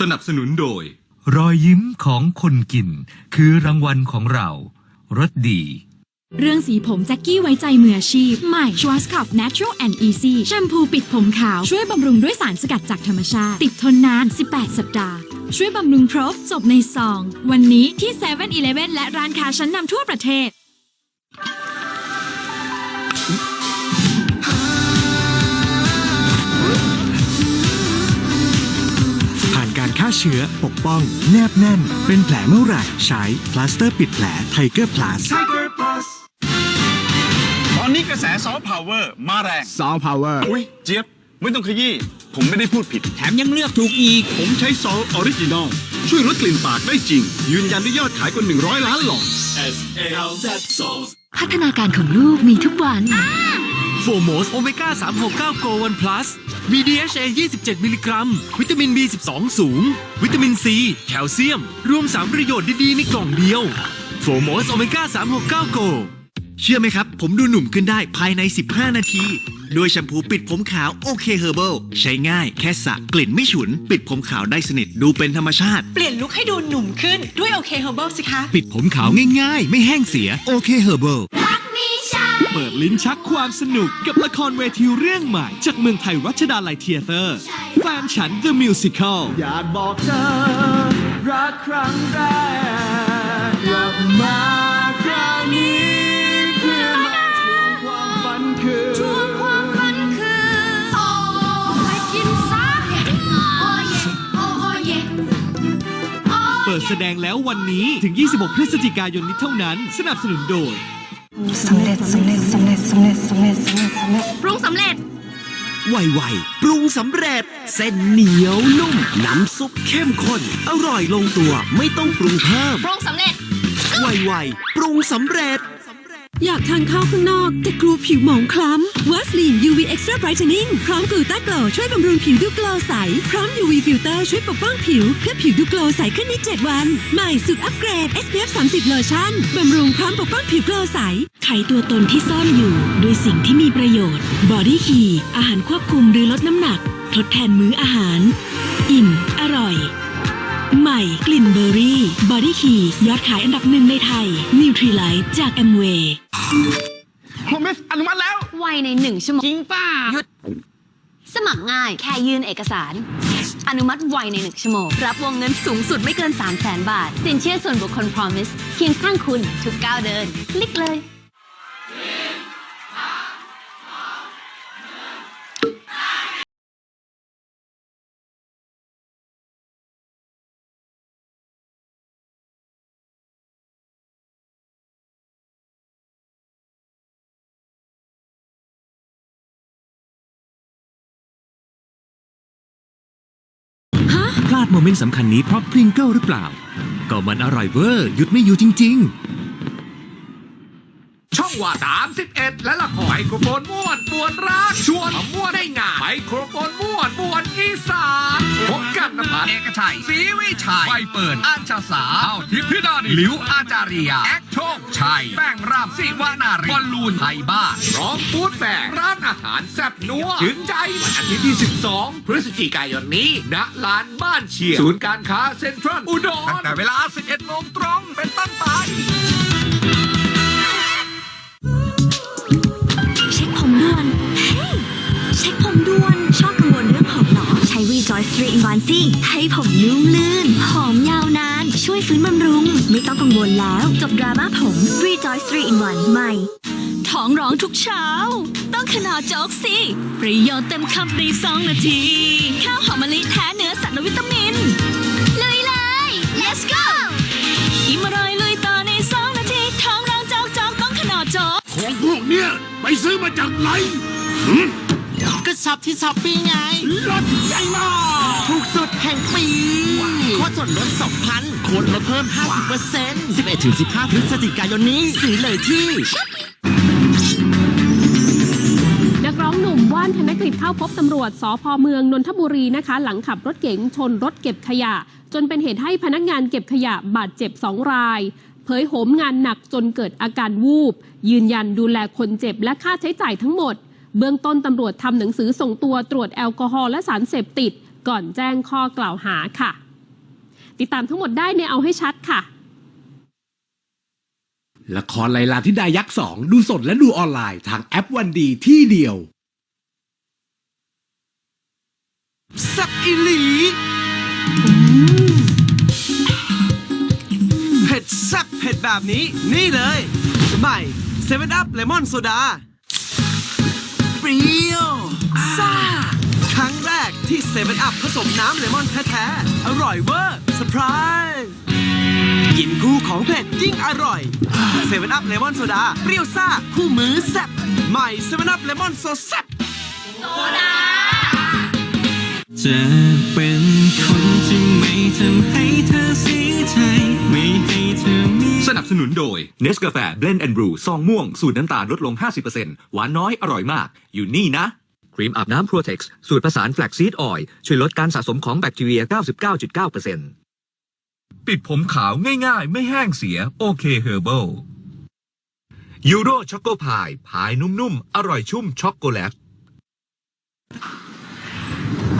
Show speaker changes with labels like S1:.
S1: สนับสนุนโดย
S2: รอยยิ้มของคนกิน คือรางวัลของเรา รสดี
S3: เรื่องสีผมแจ็กกี้ไว้ใจมืออาชีพ ใหม่ Schwarzkopf Natural and Easy แชมพูปิดผมขาว ช่วยบำรุงด้วยสารสกัดจากธรรมชาติ ติดทนนาน 18 สัปดาห์ ช่วยบำรุงครบจบในซอง วันนี้ที่7 e เ e ่ e อและร้านค้าชั้นนำทั่วประเทศ
S4: ฆ่าเชื้อ ปกป้อง แนบแน่น เป็นแผลเมื่อไหร่ ใช้พลาสเตอร์ปิดแผลไทเกอร์พลัส
S5: ตอนนี้กระแสซอฟต์พาวเวอร์มาแรง
S6: ซอฟต์พาวเวอร์
S5: อุ้ยเจี๊ยบ ไม่ต้องขยี้ ผมไม่ได้พูดผิด
S6: แถมยังเลือกถูกอีก
S5: ผมใช้ซอลออริจินอล ช่วยลดกลิ่นปากได้จริง ยืนยันด้วยยอดขายกว่า 100 ล้านหลอด
S7: พัฒนาการของลูกมีทุกวัน
S2: โฟโมสโอเมก้า 369 โกวันพลัส มี DHA 27 มิลลิกรัม วิตามิน B12 สูง วิตามินซีแคลเซียม รวม 3 ประโยชน์ดี ๆ ในกล่องเดียวโฟโมสโอเมก้า 369 โก
S4: เชื่อไหมครับ ผมดูหนุ่มขึ้นได้ภายใน 15 นาทีด้วยแชมพูปิดผมขาวโอเคเฮอร์เบิลใช้ง่ายแค่สระกลิ่นไม่ฉุน ปิดผมขาวได้สนิทดูเป็นธรรมชาติ
S8: เปลี่ยนลุคให้ดูหนุ่มขึ้นด้วยโอเคเฮอร์เบิลสิคะ
S4: ปิดผมขาวง่ายๆ ไม่แห้งเสียโอเคเฮอร์เบิล
S9: เปิดลิ้นชักความสนุกกับละครเวทีเรื่องใหม่ จากเมืองไทยรัชดาลัยเทียเตอร์ แฟนฉัน The Musical
S6: อยากบอกเธอ รักครั้งแรกกลับมาคราวนี้เพื่อมาทวงความฝันคืน
S3: ความฝันคือโอ้ไปกินซะโอ้เย่โอ้เย่โอ้
S9: เปิดแสดงแล้ววันนี้ถึง 26 พฤศจิกายนนี้เท่านั้น สนับสนุนโดย
S7: สำเร็จสำเร็จสำเร็จสำเร็จสำเร็จสำเร็จสำเร็จ
S3: ปรุงสำเร็จ
S4: ไวๆปรุงสำเร็จ เส้นเหนียวนุ่ม น้ำซุปเข้มข้น อร่อยลงตัว ไม่ต้องปรุงเพิ่ม
S3: ปรุงสำเร็จ
S4: ไวๆปรุงสำเร็จ
S8: อยากทานข้าวข้างนอก แต่กลัวผิวหมองคล้ำวัสลีน UV Extra Brightening พร้อมกลูต้าโกลช่วยบำรุงผิวดูโกลใส พร้อม UV Filter ช่วยปกป้องผิว เพื่อผิวดูโกลใสขึ้นใน 7 วัน ใหม่สุดอัปเกรด SPF 30 Lotion บำรุงพร้อมปกป้องผิวโกลใส ไขตัวตนที่ซ่อนอยู่ ด้วยสิ่งที่มีประโยชน์ Body Key อาหารควบคุมหรือลดน้ำหนัก ทดแทนมื้ออาหาร อิ่ม อร่อยใหม่กลิ่นเบอร์รี่ บอดี้คียอดขายอันดับหนึ่งในไทย นิวทรีไลท์จากแอมเวย์
S5: โฮมเมสอนุมัติแล้ว
S7: ไวในหนึ่งชั่วโมง
S5: จริงป่าหยุด
S7: สมัครง่าย แค่ยื่นเอกสาร อนุมัติไวในหนึ่งชั่วโมง รับวงเงินสูงสุดไม่เกิน 3 0 0แสนบาท สินเชื่อส่วนบุคคล Promise เคียงข้างคุณทุกก้าวเดิน คลิกเลย
S2: ลาดโมเมนต์สำคัญนี้เพราะพริงเกิลหรือเปล่า ก็มันอร่อยเวอร์หยุดไม่อยู่จริงๆ
S10: ช่องว่า 31 และละครไมโครโฟนม้วนปวนรักชวนมาม่วนได้งานไมโครโฟนม้วนปวนอีส นพบกันนภัสเอกชัยศรีวิชัยไฟเปิดอัญชาสาเอ้าทิพย์ธิดาดิหลิวอาจาริยาแอคโชคชัยแป้งรามศิวนารีบอลลูนไทยบ้านพร้อมฟูดแบกร้านอาหารแซ่บนัวถึงใจวันอาทิตย์ที่ 12 พฤศจิกายนนี้ณลานบ้านเชียงศูนย์การค้าเซ็นทรัลอุดรตั้งแต่เวลา 11โมงตรงเป็นต้นไป
S3: กังวลแล้ว จบดราม่าผม Rejoice 3 in 1 ใหม่ ท้องร้องทุกเช้า ต้องขนาดโจ๊กสิประโยชน์เต็มคำในสองนาที ข้าวหอมมะลิแท้เนื้อสัตว์และวิตามิน ลุยเลย let's go อิ่มอร่อยลุยต่อในสองนาที ท้องร้องจอกจอกต้องขนาดโจ๊ก
S10: ของพวกเนี้ยไปซื้อมาจากไหน
S6: ก็ช็อปที่ช้อปปี้ไง
S10: รถใหญ่มาก
S6: ถูกสุดแห่งปีโค้ดส่วนลด 2,000 โค้ดลดเพิ่ม 50% 11-15 พฤศจิกายนนี้ซื้อเลยที่
S11: นักร้องหนุ่มว่านธนกฤษเข้าพบตำรวจสพเมืองนนทบุรีนะคะ หลังขับรถเก๋งชนรถเก็บขยะ จนเป็นเหตุให้พนักงานเก็บขยะบาดเจ็บสองรายเผยโหมงานหนักจนเกิดอาการวูบ ยืนยันดูแลคนเจ็บและค่าใช้จ่ายทั้งหมด เบื้องต้นตำรวจทำหนังสือส่งตัวตรวจแอลกอฮอล์และสารเสพติด ก่อนแจ้งข้อกล่าวหาค่ะ ติดตามทั้งหมดได้ในเอาให้ชัดค่ะ
S9: ละครไลลาที่ดายักษ์สองดูสดและดูออนไลน์ทางแอปวันดีที่เดียว
S6: แซ่บอีหลีเผ็ดแซ่บเผ็ดแบบนี้ นี่เลยใหม่เซเว่นอัพเลมอนโซดาเปรี้ยว เซเว่นอัพผสมน้ำเลมอนแท้ๆ อร่อยเวอร์เซอร์ไพรส์กินคู่ของเผ็ดยิ่งอร่อยเซเว่นอัพเลมอนโซดาเปรี้ยวซ่าคู่มือแซ่บใหม่เซเว่นอัพเลมอนโซแซ่บ
S9: จะเป็นคนที่ไม่ทำให้เธอเสียใจไม่ให้เธอมี
S10: สนับสนุนโดยเนสกาแฟเบลนด์แอนด์บรูซองม่วง สูตรน้ำตาลลดลง 50%หวานน้อยอร่อยมาก อยู่นี่นะ ครีมอาบน้ำ Protex สูตรผสานแฟลกซีดออยล์ช่วยลดการสะสมของแบคทีเรีย 99.9%ปิดผมขาวง่ายๆ ไม่แห้งเสีย โอเคเฮอร์เบิลยูโรช็อกโกพาย พายนุ่มๆ อร่อยชุ่มช็อกโกแลต